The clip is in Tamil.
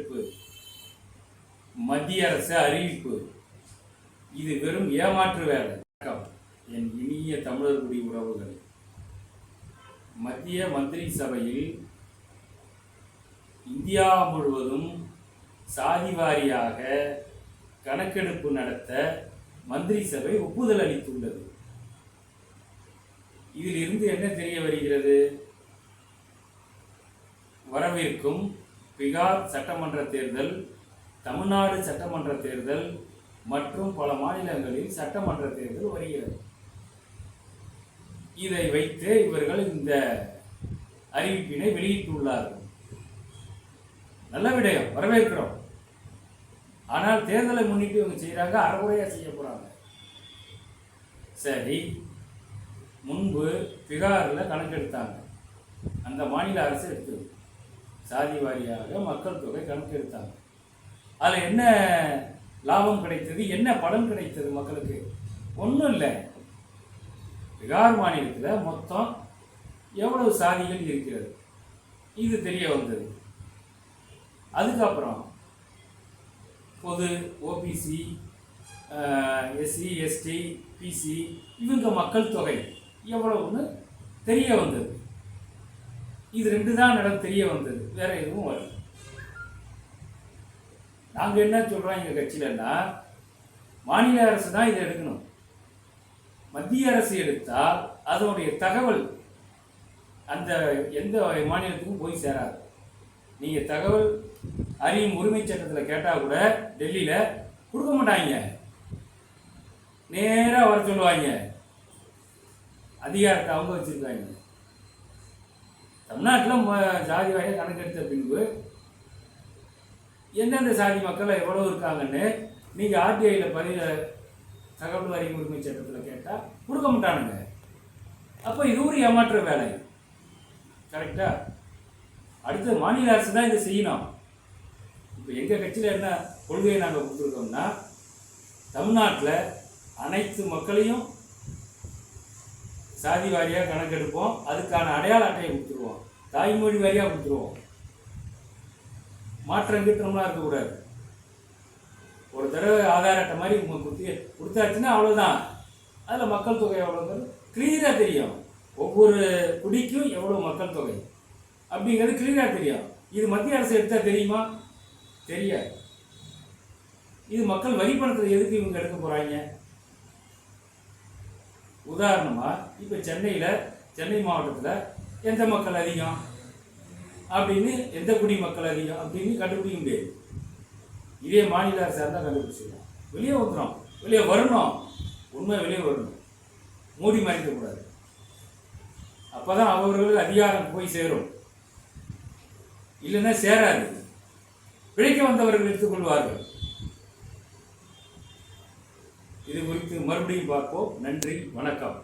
எதிர்ப்பு. மத்திய அரசு அறிவிப்பு. இது வெறும் ஏமாற்று வேலை. என் இனிய தமிழர்குடி உறவுகள். மத்திய மந்திரி சபையில் இந்தியா முழுவதும் சாதிவாரியாக கணக்கெடுப்பு நடத்த மந்திரி சபை ஒப்புதல் அளித்துள்ளது. இதிலிருந்து என்ன தெரிய வருகிறது? வரவிருக்கும் பீகார் சட்டமன்ற தேர்தல் தமிழ்நாடு சட்டமன்ற தேர்தல் மற்றும் பல மாநிலங்களில் சட்டமன்ற தேர்தல் வருகிறது. இதை வைத்து இவர்கள் இந்த அறிவிப்பினை வெளியிட்டுள்ளார்கள். நல்ல விடயம் வரவேற்கிறோம். ஆனால் தேர்தலை முன்னிட்டு இவங்க செய்கிறாங்க அறகுறையாக செய்ய போகிறாங்க சரி முன்பு பீகாரில் கணக்கெடுத்தாங்க. அந்த மாநில அரசு எடுத்தது. சாதி வாரியாக மக்கள் தொகை கணக்கெடுத்தாங்க. அதில் என்ன லாபம் கிடைத்தது? என்ன பலன் கிடைத்தது மக்களுக்கு? ஒன்றும் இல்லை. பீகார் மாநிலத்தில் மொத்தம் எவ்வளவு சாதிகள் இருக்கிறது? இது தெரிய வந்தது. அதுக்கப்புறம் பொது ஓபிசி எஸ்சி எஸ்டி பிசி இவங்க மக்கள் தொகை எவ்வளவுன்னு தெரிய வந்தது. இது ரெண்டு தான் நடம் தெரிய வந்தது. வேற எதுவும் வரல. நாங்கள் என்ன சொல்கிறோம் எங்கள் கட்சியிலன்னா மாநில அரசு தான் இதை எடுக்கணும். மத்திய அரசு எடுத்தால் அதனுடைய தகவல் அந்த எந்த மாநிலத்துக்கும் போய் சேராது. நீங்கள் தகவல் அறியும் உரிமை சட்டத்தில் கேட்டால் கூட டெல்லியில் கொடுக்க மாட்டாங்க. நேராக வர சொல்லுவாங்க. அதிகாரத்தை அவங்க வச்சுருக்காங்க. தமிழ்நாட்டில் ம- ஜாதி வாரியாக கணக்கெடுத்த பின்பு எந்தெந்த சாதி மக்கள் எவ்வளோ இருக்காங்கன்னு நீங்கள் ஆர்டிஐயில் பதிவு தகவல் வரி உரிமை சட்டத்தில் கேட்டால் கொடுக்க மாட்டானுங்க. அப்போ இது ஒரு ஏமாற்ற வேலை. கரெக்டா அடுத்து மாநில அரசு தான் இதை செய்யணும். இப்போ எங்கள் கட்சியில் என்ன கொள்கையை நாங்கள் கொடுத்துருக்கோம்னா தமிழ்நாட்டில் அனைத்து மக்களையும் சாதி வாரியாக கணக்கெடுப்போம். அதுக்கான அடையாள அட்டையை கொடுத்துருவோம். தாய்மொழி வாரியாக கொடுத்துருவோம். மாற்றம் கிட்டம்லாம் இருக்கக்கூடாது. ஒரு தடவை ஆதார அட்டை மாதிரி உங்களுக்கு கொடுத்து கொடுத்தாச்சுன்னா அவ்வளோதான் அதில் மக்கள் தொகை எவ்வளோங்கிறது கிளியராக தெரியும். ஒவ்வொரு குடிக்கும் எவ்வளோ மக்கள் தொகை அப்படிங்கிறது கிளியராக தெரியும். இது மத்திய அரசு எடுத்தால் தெரியுமா? தெரியாது. இது மக்கள் வரி பணத்தில் எதுக்கு இவங்க எடுக்க போகிறாங்க உதாரணமாக இப்போ சென்னையில் சென்னை மாவட்டத்தில் எந்த மக்கள் அதிகம்? அப்படின்னு எந்த குடி மக்கள் அதிகம் அப்படின்னு கண்டுபிடிக்க முடியாது. இதே மாநில அரசாக இருந்தால் கண்டுபிடிச்சிடலாம். வெளியே ஊற்றுறோம் வெளியே வரணும். உண்மை வெளியே வரணும். மூடி மறைக்கக்கூடாது அப்போ தான் அவர்களுக்கு அதிகாரம் போய் சேரும். இல்லைன்னா சேராது. பிழைக்க வந்தவர்கள் எடுத்துக்கொள்வார்கள். இது குறித்து மறுபடியும் பார்ப்போம். நன்றி வணக்கம்.